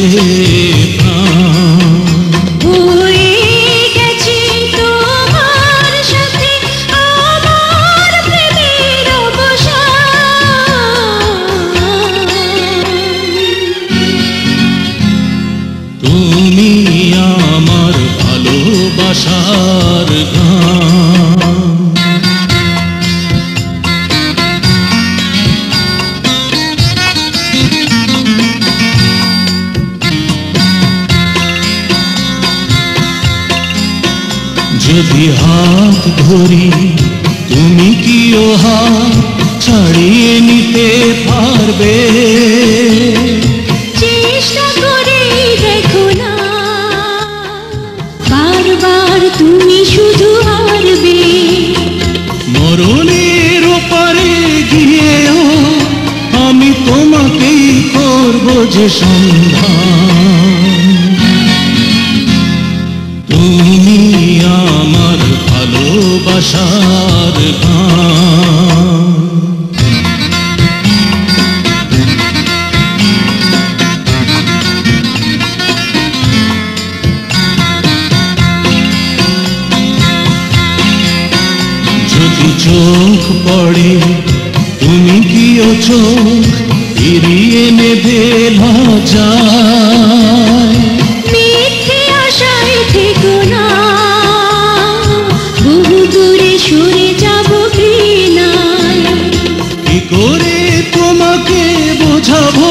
Hey, hey. যদি হাত ধরি তুমি কি ও হাত ছাড়িয়ে নিতে পারবে? চেষ্টা করে দেখো না। বারবার তুমি শুধু হারবে। মরণের ওপারে গিয়েও আমি তোমাকেই করব যে সন্ধান। গান যদি চোখ পড়ে তুমি কি চোখ ফিরিয়ে নেবে লজ্জায় করে তোমাকে বোঝাবো।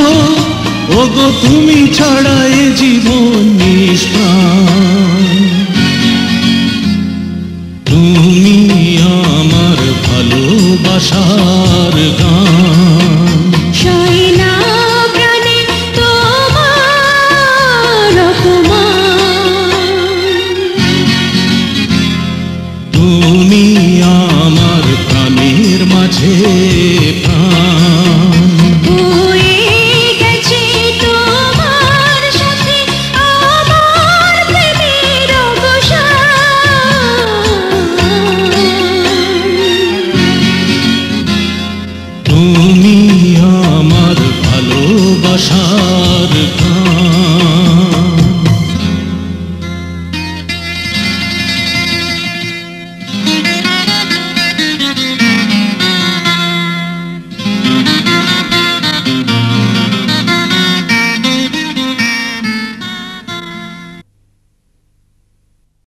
ওগো তুমি ছাড়া এ জীবন নিষ্প্রাণ তুমি আমার ভালোবাসার গান।